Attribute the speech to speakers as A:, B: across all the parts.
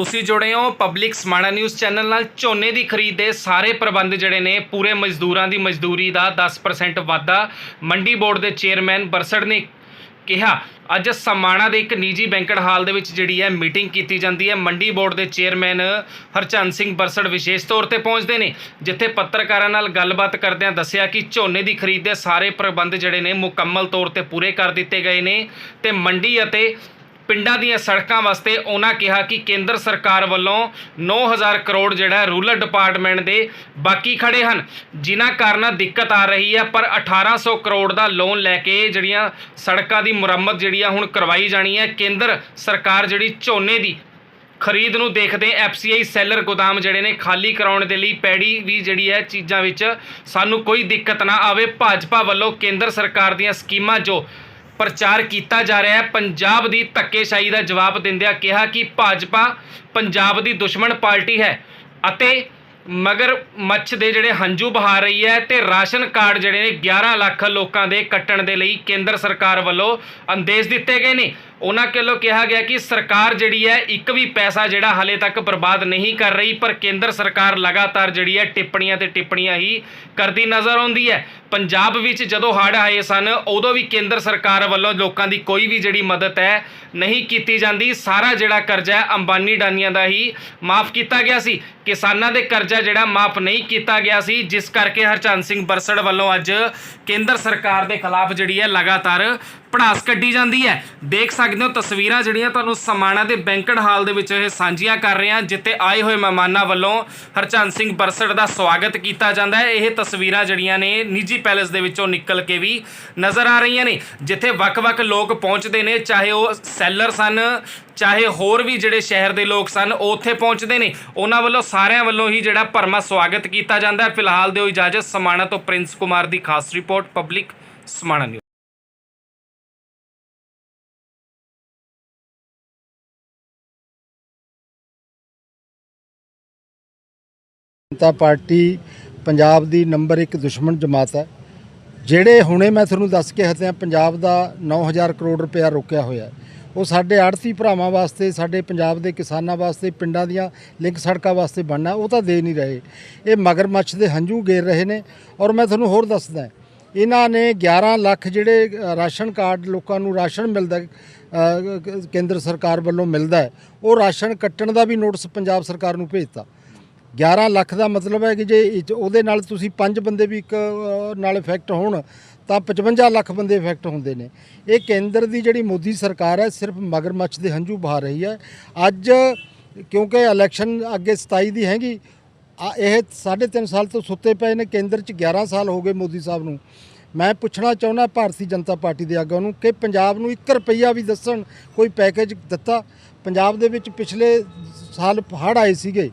A: ਤੁਸੀਂ ਜੁੜੇ ਹੋ ਪਬਲਿਕ ਸਮਾਣਾ ਨਿਊਜ਼ ਚੈਨਲ ਨਾਲ। ਝੋਨੇ ਦੀ ਖਰੀਦ ਦੇ ਸਾਰੇ ਪ੍ਰਬੰਧ ਜਿਹੜੇ ਨੇ, ਪੂਰੇ ਮਜ਼ਦੂਰਾਂ ਦੀ ਮਜ਼ਦੂਰੀ ਦਾ 10% ਵਾਧਾ। ਮੰਡੀ ਬੋਰਡ ਦੇ ਚੇਅਰਮੈਨ ਬਰਸੜ ਨੇ ਕਿਹਾ, ਅੱਜ ਸਮਾਣਾ ਦੇ ਇੱਕ ਨਿੱਜੀ ਬੈਂਕਟ ਹਾਲ ਦੇ ਵਿੱਚ ਜਿਹੜੀ ਹੈ ਮੀਟਿੰਗ ਕੀਤੀ ਜਾਂਦੀ ਹੈ। ਮੰਡੀ ਬੋਰਡ ਦੇ ਚੇਅਰਮੈਨ ਹਰਚੰਦ ਸਿੰਘ ਬਰਸੜ ਵਿਸ਼ੇਸ਼ ਤੌਰ ਤੇ ਪਹੁੰਚਦੇ ਨੇ, ਜਿੱਥੇ ਪੱਤਰਕਾਰਾਂ ਨਾਲ ਗੱਲਬਾਤ ਕਰਦਿਆਂ ਦੱਸਿਆ ਕਿ ਝੋਨੇ ਦੀ ਖਰੀਦ ਦੇ ਸਾਰੇ ਪ੍ਰਬੰਧ ਜਿਹੜੇ ਨੇ ਮੁਕੰਮਲ ਤੌਰ ਤੇ ਪੂਰੇ ਕਰ ਦਿੱਤੇ ਗਏ ਨੇ ਤੇ ਮੰਡੀ ਅਤੇ ਪਿੰਡਾਂ ਦੀਆਂ ਸੜਕਾਂ ਵਾਸਤੇ ਉਹਨਾਂ ਕਿਹਾ ਕਿ ਕੇਂਦਰ ਸਰਕਾਰ ਵੱਲੋਂ 9000 ਕਰੋੜ ਜਿਹੜਾ ਰੂਰਲ ਡਿਪਾਰਟਮੈਂਟ ਦੇ ਬਾਕੀ ਖੜੇ ਹਨ। ਜਿਨ੍ਹਾਂ ਕਾਰਨ ਦਿੱਕਤ ਆ ਰਹੀ ਹੈ, ਪਰ 1800 ਕਰੋੜ ਦਾ ਲੋਨ ਲੈ ਕੇ ਜਿਹੜੀਆਂ ਸੜਕਾਂ ਦੀ ਮੁਰੰਮਤ ਜਿਹੜੀ ਆ ਹੁਣ ਕਰਵਾਈ ਜਾਣੀ ਹੈ। ਕੇਂਦਰ ਸਰਕਾਰ ਜਿਹੜੀ ਝੋਨੇ ਦੀ ਖਰੀਦ ਨੂੰ ਦੇਖਦੇ ਐਫਸੀਆਈ ਸੈਲਰ ਗੋਦਾਮ ਜਿਹੜੇ ਨੇ ਖਾਲੀ ਕਰਾਉਣ ਦੇ ਲਈ ਪੈੜੀ ਵੀ ਜਿਹੜੀ ਹੈ ਚੀਜ਼ਾਂ ਵਿੱਚ ਸਾਨੂੰ ਕੋਈ ਦਿੱਕਤ ਨਾ ਆਵੇ। ਭਾਜਪਾ ਵੱਲੋਂ ਕੇਂਦਰ ਸਰਕਾਰ ਦੀਆਂ ਸਕੀਮਾਂ ਜੋ ਪ੍ਰਚਾਰ ਕੀਤਾ ਜਾ ਰਿਹਾ ਹੈ। ਪੰਜਾਬ ਦੀ ਧੱਕੇਸ਼ਾਹੀ ਦਾ ਜਵਾਬ ਦਿੰਦਿਆਂ ਕਿਹਾ ਕਿ ਭਾਜਪਾ ਪੰਜਾਬ ਦੀ ਦੁਸ਼ਮਣ ਪਾਰਟੀ ਹੈ ਅਤੇ ਮਗਰ ਮੱਛ ਦੇ ਜਿਹੜੇ ਹੰਝੂ ਬਹਾ ਰਹੀ ਹੈ ਤੇ ਰਾਸ਼ਨ ਕਾਰਡ ਜਿਹੜੇ ਨੇ 11 ਲੱਖ ਲੋਕਾਂ ਦੇ ਕੱਟਣ ਦੇ ਲਈ ਕੇਂਦਰ ਸਰਕਾਰ ਵੱਲੋਂ ਅੰਦੇਸ਼ ਦਿੱਤੇ ਗਏ ਨੇ। ਉਹਨਾਂ ਵੱਲੋਂ ਕਿਹਾ ਗਿਆ ਕਿ ਸਰਕਾਰ ਜਿਹੜੀ ਹੈ, ਇੱਕ ਵੀ ਪੈਸਾ ਜਿਹੜਾ ਹਲੇ ਤੱਕ ਬਰਬਾਦ ਨਹੀਂ ਕਰ ਰਹੀ, ਪਰ ਕੇਂਦਰ ਸਰਕਾਰ ਲਗਾਤਾਰ ਜਿਹੜੀ ਹੈ, ਟਿੱਪਣੀਆਂ ਤੇ ਟਿੱਪਣੀਆਂ ਹੀ ਕਰਦੀ ਨਜ਼ਰ ਆਉਂਦੀ ਹੈ। ਪੰਜਾਬ ਵਿੱਚ ਜਦੋਂ ਹੜ੍ਹ ਆਏ ਸਨ, ਉਦੋਂ ਵੀ ਕੇਂਦਰ ਸਰਕਾਰ ਵੱਲੋਂ ਲੋਕਾਂ ਦੀ ਕੋਈ ਵੀ ਜਿਹੜੀ ਮਦਦ ਹੈ ਨਹੀਂ ਕੀਤੀ ਜਾਂਦੀ। ਸਾਰਾ ਜਿਹੜਾ ਕਰਜ਼ਾ ਹੈ, ਅੰਬਾਨੀ ਡਾਨੀਆਂ ਦਾ ਹੀ ਮਾਫ ਕੀਤਾ ਗਿਆ ਸੀ। ਕਿਸਾਨਾਂ ਦੇ ਕਰਜ਼ਾ ਜਿਹੜਾ ਮਾਫ ਨਹੀਂ ਕੀਤਾ ਗਿਆ ਸੀ, ਜਿਸ ਕਰਕੇ ਹਰਚੰਦ ਸਿੰਘ ਬਰਸੜ ਵੱਲੋਂ ਅੱਜ ਕੇਂਦਰ ਸਰਕਾਰ ਦੇ ਖਿਲਾਫ ਜਿਹੜੀ ਹੈ, ਲਗਾਤਾਰ ਪੜਾਸ ਕੱਢੀ ਜਾਂਦੀ ਹੈ। ਦੇਖ ਸਕਦੇ ਹੋ ਤਸਵੀਰਾਂ ਜਿਹੜੀਆਂ ਤੁਹਾਨੂੰ ਸਮਾਣਾ ਦੇ ਬੈਂਕਟ ਹਾਲ ਦੇ ਵਿੱਚ ਇਹ ਸਾਂਝੀਆਂ ਕਰ ਰਹੇ ਹਾਂ, ਜਿੱਥੇ ਆਏ ਹੋਏ ਮਹਿਮਾਨਾਂ ਵੱਲੋਂ ਹਰਚੰਦ ਸਿੰਘ ਬਰਸੜ ਦਾ ਸਵਾਗਤ ਕੀਤਾ ਜਾਂਦਾ ਹੈ। ਇਹ ਤਸਵੀਰਾਂ ਜਿਹੜੀਆਂ ਨੇ ਨਿੱਜੀ ਪੈਲੇਸ ਦੇ ਵਿੱਚੋਂ ਨਿਕਲ ਕੇ ਵੀ ਨਜ਼ਰ ਆ ਰਹੀਆਂ ਨੇ, ਜਿੱਥੇ ਵੱਖ-ਵੱਖ ਲੋਕ ਪਹੁੰਚਦੇ ਨੇ, ਚਾਹੇ ਉਹ ਸੈਲਰ ਸਨ, ਚਾਹੇ ਹੋਰ ਵੀ ਜਿਹੜੇ ਸ਼ਹਿਰ ਦੇ ਲੋਕ ਸਨ, ਉਹ ਉੱਥੇ ਪਹੁੰਚਦੇ ਨੇ। ਉਹਨਾਂ ਵੱਲੋਂ ਸਾਰਿਆਂ ਵੱਲੋਂ ਹੀ ਜਿਹੜਾ ਭਰਮਾ ਸਵਾਗਤ ਕੀਤਾ ਜਾਂਦਾ ਹੈ। ਫਿਲਹਾਲ ਦਿਓ ਇਜਾਜ਼ਤ, ਸਮਾਣਾ ਤੋਂ ਪ੍ਰਿੰਸ ਕੁਮਾਰ ਦੀ ਖਾਸ report, public Samana news.
B: Janata party Punjab ਦੀ ਨੰਬਰ 1 ਦੁਸ਼ਮਣ ਜਮਾਤ ਹੈ। ਜਿਹੜੇ ਹੁਣੇ ਮੈਂ ਤੁਹਾਨੂੰ ਦੱਸ ਕੇ ਹਟਿਆ ਪੰਜਾਬ ਦਾ 9000 ਕਰੋੜ ਰੁਪਇਆ ਰੋਕਿਆ ਹੋਇਆ ਉਹ ਸਾਡੇ ਆੜਤੀ ਭਰਾਵਾਂ ਵਾਸਤੇ, ਸਾਡੇ ਪੰਜਾਬ ਦੇ ਕਿਸਾਨਾਂ ਵਾਸਤੇ, ਪਿੰਡਾਂ ਦੀਆਂ ਲਿੰਕ ਸੜਕਾਂ ਵਾਸਤੇ ਬਣਨਾ ਉਹ ਤਾਂ ਦੇ ਨਹੀਂ ਰਹੇ। ਇਹ ਮਗਰਮੱਛ ਦੇ ਹੰਝੂ ਗੇਰ ਰਹੇ ਨੇ। ਔਰ ਮੈਂ ਤੁਹਾਨੂੰ ਹੋਰ ਦੱਸਦਾ ਇਹਨਾਂ ਨੇ 11 ਲੱਖ ਜਿਹੜੇ ਰਾਸ਼ਨ ਕਾਰਡ ਲੋਕਾਂ ਨੂੰ ਰਾਸ਼ਨ ਮਿਲਦਾ ਕੇਂਦਰ ਸਰਕਾਰ ਵੱਲੋਂ ਮਿਲਦਾ ਉਹ ਰਾਸ਼ਨ ਕੱਟਣ ਦਾ ਵੀ ਨੋਟਿਸ ਪੰਜਾਬ ਸਰਕਾਰ ਨੂੰ ਭੇਜਤਾ। 11 ਲੱਖ ਦਾ ਮਤਲਬ ਹੈ ਕਿ ਜੇ ਇਹ ਉਹਦੇ ਨਾਲ ਤੁਸੀਂ ਪੰਜ ਬੰਦੇ ਵੀ ਇੱਕ ਅ, ਨਾਲ ਇਫੈਕਟ ਹੋਣ ਤਾਂ 55 ਲੱਖ ਬੰਦੇ ਇਫੈਕਟ ਹੁੰਦੇ ਨੇ। ਇਹ ਕੇਂਦਰ ਦੀ ਜਿਹੜੀ ਮੋਦੀ ਸਰਕਾਰ ਹੈ ਸਿਰਫ ਮਗਰਮੱਛ ਦੇ ਹੰਝੂ ਬਹਾ ਰਹੀ ਹੈ। ਅੱਜ ਕਿਉਂਕਿ ਇਲੈਕਸ਼ਨ ਅੱਗੇ 27 ਦੀ ਹੈਗੀ ਆ ਇਹ 3.5 ਸਾਲ ਤੋਂ ਸੁੱਤੇ ਪਏ ਨੇ ਕੇਂਦਰ 'ਚ 11 ਸਾਲ ਹੋ ਗਏ ਮੋਦੀ ਸਾਹਿਬ ਨੂੰ। ਮੈਂ ਪੁੱਛਣਾ ਚਾਹੁੰਦਾ ਭਾਰਤੀ ਜਨਤਾ ਪਾਰਟੀ ਦੇ ਆਗੂਆਂ ਨੂੰ ਕਿ ਪੰਜਾਬ ਨੂੰ 1 ਰੁਪਈਆ ਵੀ ਦੱਸਣ ਕੋਈ ਪੈਕੇਜ ਦਿੱਤਾ? ਪੰਜਾਬ ਦੇ ਵਿੱਚ ਪਿਛਲੇ ਸਾਲ ਹੜ੍ਹ ਆਏ ਸੀਗੇ।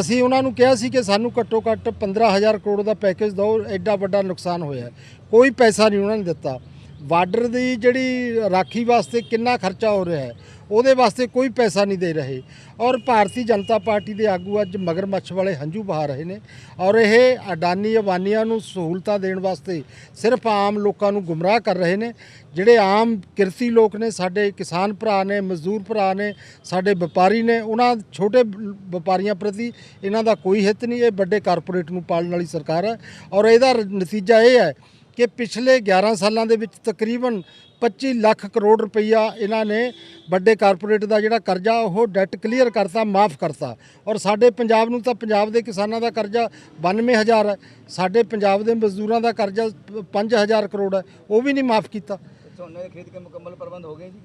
B: ਅਸੀਂ ਉਹਨਾਂ ਨੂੰ ਕਿਹਾ ਸੀ ਕਿ ਸਾਨੂੰ ਘੱਟੋ ਘੱਟ 15000 ਕਰੋੜ ਦਾ ਪੈਕੇਜ ਦਿਓ, ਐਡਾ ਵੱਡਾ ਨੁਕਸਾਨ ਹੋਇਆ ਕੋਈ ਪੈਸਾ ਨਹੀਂ ਉਹਨਾਂ ਨੇ ਦਿੱਤਾ। ਬਾਰਡਰ ਦੀ ਜਿਹੜੀ ਰਾਖੀ ਵਾਸਤੇ ਕਿੰਨਾ ਖਰਚਾ ਹੋ ਰਿਹਾ ਹੈ, ਉਹਦੇ ਵਾਸਤੇ ਕੋਈ ਪੈਸਾ ਨਹੀਂ ਦੇ ਰਹੇ। ਔਰ ਭਾਰਤੀ ਜਨਤਾ ਪਾਰਟੀ ਦੇ ਆਗੂ ਅੱਜ ਮਗਰਮੱਛ ਵਾਲੇ ਹੰਝੂ ਬਹਾ ਰਹੇ ਨੇ। ਔਰ ਇਹ ਅਡਾਨੀ ਅਬਾਨੀਆਂ ਨੂੰ ਸਹੂਲਤਾਂ ਦੇਣ ਵਾਸਤੇ ਸਿਰਫ ਆਮ ਲੋਕਾਂ ਨੂੰ ਗੁੰਮਰਾਹ ਕਰ ਰਹੇ ਨੇ। ਜਿਹੜੇ ਆਮ ਕਿਰਤੀ ਲੋਕ ਨੇ, ਸਾਡੇ ਕਿਸਾਨ ਭਰਾ ਨੇ, ਮਜ਼ਦੂਰ ਭਰਾ ਨੇ, ਸਾਡੇ ਵਪਾਰੀ ਨੇ, ਉਹਨਾਂ ਛੋਟੇ ਵਪਾਰੀਆਂ ਪ੍ਰਤੀ ਇਹਨਾਂ ਦਾ ਕੋਈ ਹਿੱਤ ਨਹੀਂ। ਇਹ ਵੱਡੇ ਕਾਰਪੋਰੇਟ ਨੂੰ ਪਾਲਣ ਵਾਲੀ ਸਰਕਾਰ ਹੈ। ਔਰ ਇਹਦਾ ਨਤੀਜਾ ਇਹ ਹੈ ਕਿ ਪਿਛਲੇ 11 ਸਾਲਾਂ ਦੇ ਵਿੱਚ ਤਕਰੀਬਨ 25 ਲੱਖ ਕਰੋੜ ਰੁਪਈਆ ਇਹਨਾਂ ਨੇ ਵੱਡੇ ਕਾਰਪੋਰੇਟ ਦਾ ਜਿਹੜਾ ਕਰਜ਼ਾ ਉਹ ਡੈਟ ਕਲੀਅਰ ਕਰਤਾ ਮਾਫ ਕਰਤਾ। ਔਰ ਸਾਡੇ ਪੰਜਾਬ ਨੂੰ ਤਾਂ ਪੰਜਾਬ ਦੇ ਕਿਸਾਨਾਂ ਦਾ ਕਰਜ਼ਾ 92000 ਹੈ। ਸਾਡੇ ਪੰਜਾਬ ਦੇ ਮਜ਼ਦੂਰਾਂ ਦਾ ਕਰਜ਼ਾ 5000 ਕਰੋੜ ਹੈ। ਉਹ ਵੀ ਨਹੀਂ ਮਾਫ ਕੀਤਾ।
C: ਝੋਨੇ ਦੀ ਖਰੀਦ ਕੇ ਮੁਕੰਮਲ ਪ੍ਰਬੰਧ ਹੋ ਗਏ ਜੀ?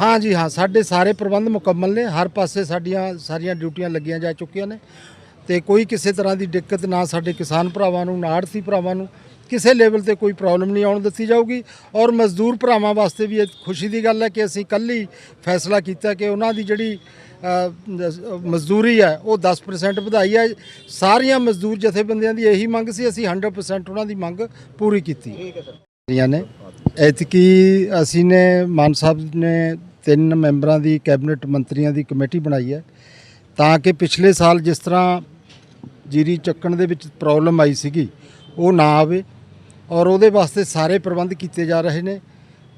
B: ਹਾਂ ਜੀ ਹਾਂ। ਸਾਡੇ ਸਾਰੇ ਪ੍ਰਬੰਧ ਮੁਕੰਮਲ ਨੇ। ਹਰ ਪਾਸੇ ਸਾਡੀਆਂ ਸਾਰੀਆਂ ਡਿਊਟੀਆਂ ਲੱਗੀਆਂ ਜਾ ਚੁੱਕੀਆਂ ਨੇ। ਤੇ ਕੋਈ ਕਿਸੇ ਤਰ੍ਹਾਂ ਦੀ ਦਿੱਕਤ ਨਾ ਸਾਡੇ ਕਿਸਾਨ ਭਰਾਵਾਂ ਨੂੰ ਨਾ ਆੜਤੀ ਭਰਾਵਾਂ ਨੂੰ। ਕਿਸੇ ਲੈਵਲ ਤੇ ਕੋਈ ਪ੍ਰੋਬਲਮ ਨਹੀਂ ਆਉਣ ਦਿੱਤੀ ਜਾਊਗੀ ਔਰ ਮਜ਼ਦੂਰ ਭਰਾਵਾਂ ਵਾਸਤੇ ਵੀ ਇਹ ਖੁਸ਼ੀ ਦੀ ਗੱਲ ਹੈ ਕਿ ਅਸੀਂ ਕੱਲ੍ਹ ਹੀ ਫੈਸਲਾ ਕੀਤਾ ਕਿ ਉਹਨਾਂ ਦੀ ਜਿਹੜੀ ਮਜ਼ਦੂਰੀ ਹੈ ਉਹ 10% ਵਧਾਈ ਹੈ। ਸਾਰੀਆਂ ਮਜ਼ਦੂਰ ਜਥੇਬੰਦੀਆਂ ਦੀ ਇਹੀ ਮੰਗ ਸੀ ਅਸੀਂ 100% ਉਹਨਾਂ ਦੀ ਮੰਗ ਪੂਰੀ ਕੀਤੀ।
C: ਠੀਕ ਹੈ ਸਰ।
B: ਨੇ ਐਤਕੀ ਅਸੀਂ ਨੇ ਮਾਨ ਸਾਹਿਬ ਨੇ ਤਿੰਨ ਮੈਂਬਰਾਂ ਦੀ ਕੈਬਨਿਟ ਮੰਤਰੀਆਂ ਦੀ ਕਮੇਟੀ ਬਣਾਈ ਹੈ ਤਾਂ ਕਿ ਪਿਛਲੇ ਸਾਲ ਜਿਸ ਤਰ੍ਹਾਂ ਜੀਰੀ ਚੱਕਣ ਦੇ ਵਿੱਚ ਪ੍ਰੋਬਲਮ ਆਈ ਸੀਗੀ ਉਹ ਨਾ ਆਵੇ। ਔਰ ਉਹਦੇ ਵਾਸਤੇ ਸਾਰੇ ਪ੍ਰਬੰਧ ਕੀਤੇ ਜਾ ਰਹੇ ਨੇ।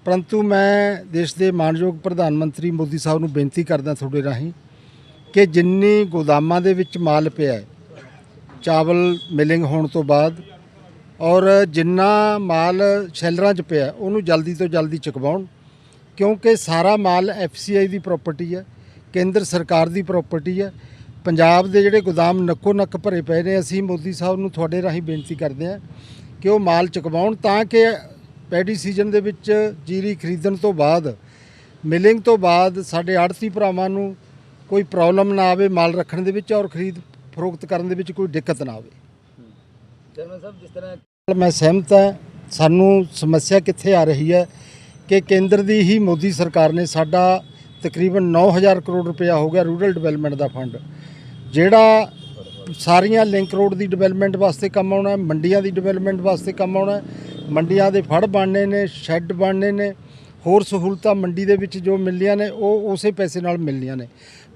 B: ਪਰੰਤੂ ਮੈਂ ਦੇਸ਼ ਦੇ ਮਾਨਯੋਗ ਪ੍ਰਧਾਨ ਮੰਤਰੀ ਮੋਦੀ ਸਾਹਿਬ ਨੂੰ ਬੇਨਤੀ ਕਰਦਾ ਤੁਹਾਡੇ ਰਾਹੀਂ ਕਿ ਜਿੰਨੀ ਗੋਦਾਮਾਂ ਦੇ ਵਿੱਚ ਮਾਲ ਪਿਆ ਹੈ, ਚਾਵਲ ਮਿਲਿੰਗ ਹੋਣ ਤੋਂ ਬਾਅਦ ਔਰ ਜਿੰਨਾ ਮਾਲ ਸ਼ੈਲਰਾਂ 'ਚ ਪਿਆ, ਉਹਨੂੰ ਜਲਦੀ ਤੋਂ ਜਲਦੀ ਚੁਕਵਾਉਣ। ਕਿਉਂਕਿ ਸਾਰਾ ਮਾਲ ਐਫਸੀਆਈ ਦੀ ਪ੍ਰਾਪਰਟੀ ਹੈ, ਕੇਂਦਰ ਸਰਕਾਰ ਦੀ ਪ੍ਰਾਪਰਟੀ ਹੈ। ਪੰਜਾਬ ਦੇ ਜਿਹੜੇ ਗੋਦਾਮ ਨੱਕੋ ਨੱਕ ਭਰੇ ਪਏ ਨੇ, ਅਸੀਂ ਮੋਦੀ ਸਾਹਿਬ ਨੂੰ ਤੁਹਾਡੇ ਰਾਹੀਂ ਬੇਨਤੀ ਕਰਦੇ ਹਾਂ ਕਿ ਉਹ ਮਾਲ ਚੁਕਵਾਉਣ ਤਾਂ ਕਿ ਪੈਡੀ ਸੀਜ਼ਨ ਦੇ ਵਿੱਚ ਜੀਰੀ ਖਰੀਦਣ ਤੋਂ ਬਾਅਦ ਮਿਲਿੰਗ ਤੋਂ ਬਾਅਦ ਸਾਡੇ ਆੜਤੀ ਭਰਾਵਾਂ ਨੂੰ ਕੋਈ ਪ੍ਰੋਬਲਮ ਨਾ ਆਵੇ ਮਾਲ ਰੱਖਣ ਦੇ ਵਿੱਚ ਔਰ ਖਰੀਦ ਫਰੋਖਤ ਕਰਨ ਦੇ ਵਿੱਚ ਕੋਈ ਦਿੱਕਤ ਨਾ ਆਵੇ।
C: ਚੇਅਰਮੈਨ ਸਾਹਿਬ ਜਿਸ ਤਰ੍ਹਾਂ
B: ਮੈਂ ਸਹਿਮਤ ਹਾਂ ਸਾਨੂੰ ਸਮੱਸਿਆ ਕਿੱਥੇ ਆ ਰਹੀ ਹੈ ਕਿ ਕੇਂਦਰ ਦੀ ਹੀ ਮੋਦੀ ਸਰਕਾਰ ਨੇ ਸਾਡਾ ਤਕਰੀਬਨ 9000 ਕਰੋੜ ਰੁਪਇਆ ਹੋ ਗਿਆ ਰੂਰਲ ਡਿਵੈਲਪਮੈਂਟ ਦਾ ਫੰਡ ਜਿਹੜਾ ਸਾਰੀਆਂ ਲਿੰਕ ਰੋਡ ਦੀ ਡਿਵੈਲਪਮੈਂਟ ਵਾਸਤੇ ਕੰਮ ਆਉਣਾ ਮੰਡੀਆਂ ਦੀ ਡਿਵੈਲਪਮੈਂਟ ਵਾਸਤੇ ਕੰਮ ਆਉਣਾ ਮੰਡੀਆਂ ਦੇ ਫੜ ਬਣਨੇ ਨੇ ਸ਼ੈੱਡ ਬਣਨੇ ਨੇ ਹੋਰ ਸਹੂਲਤਾਂ ਮੰਡੀ ਦੇ ਵਿੱਚ ਜੋ ਮਿਲਦੀਆਂ ਨੇ ਉਹ ਉਸੇ ਪੈਸੇ ਨਾਲ ਮਿਲਣੀਆਂ ਨੇ।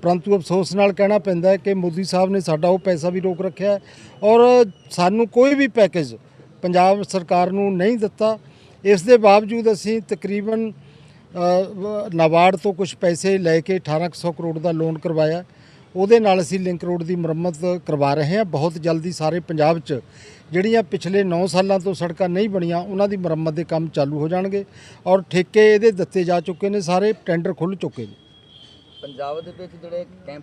B: ਪਰੰਤੂ ਅਫਸੋਸ ਨਾਲ ਕਹਿਣਾ ਪੈਂਦਾ ਹੈ ਕਿ ਮੋਦੀ ਸਾਹਿਬ ਨੇ ਸਾਡਾ ਉਹ ਪੈਸਾ ਵੀ ਰੋਕ ਰੱਖਿਆ ਔਰ ਸਾਨੂੰ ਕੋਈ ਵੀ ਪੈਕੇਜ ਪੰਜਾਬ ਸਰਕਾਰ ਨੂੰ ਨਹੀਂ ਦਿੱਤਾ। ਇਸ ਦੇ ਬਾਵਜੂਦ ਅਸੀਂ ਤਕਰੀਬਨ ਅ, ਨਾਬਾਰਡ ਤੋਂ ਕੁਝ ਪੈਸੇ ਲੈ ਕੇ 1800 ਕਰੋੜ ਦਾ ਲੋਨ ਕਰਵਾਇਆ। ਉਹਦੇ ਨਾਲ ਅਸੀਂ ਲਿੰਕ ਰੋਡ ਦੀ ਮੁਰੰਮਤ ਕਰਵਾ ਰਹੇ ਹਾਂ। ਬਹੁਤ ਜਲਦੀ ਸਾਰੇ ਪੰਜਾਬ 'ਚ ਜਿਹੜੀਆਂ ਪਿਛਲੇ 9 ਸਾਲਾਂ ਤੋਂ ਸੜਕਾਂ ਨਹੀਂ ਬਣੀਆਂ, ਉਹਨਾਂ ਦੀ ਮੁਰੰਮਤ ਦੇ ਕੰਮ ਚਾਲੂ ਹੋ ਜਾਣਗੇ ਔਰ ਠੇਕੇ ਇਹਦੇ ਦਿੱਤੇ ਜਾ ਚੁੱਕੇ ਨੇ, ਸਾਰੇ ਟੈਂਡਰ ਖੁੱਲ੍ਹ ਚੁੱਕੇ ਨੇ।
C: ਪੰਜਾਬ ਦੇ ਵਿੱਚ ਜਿਹੜੇ ਕੈਂਪ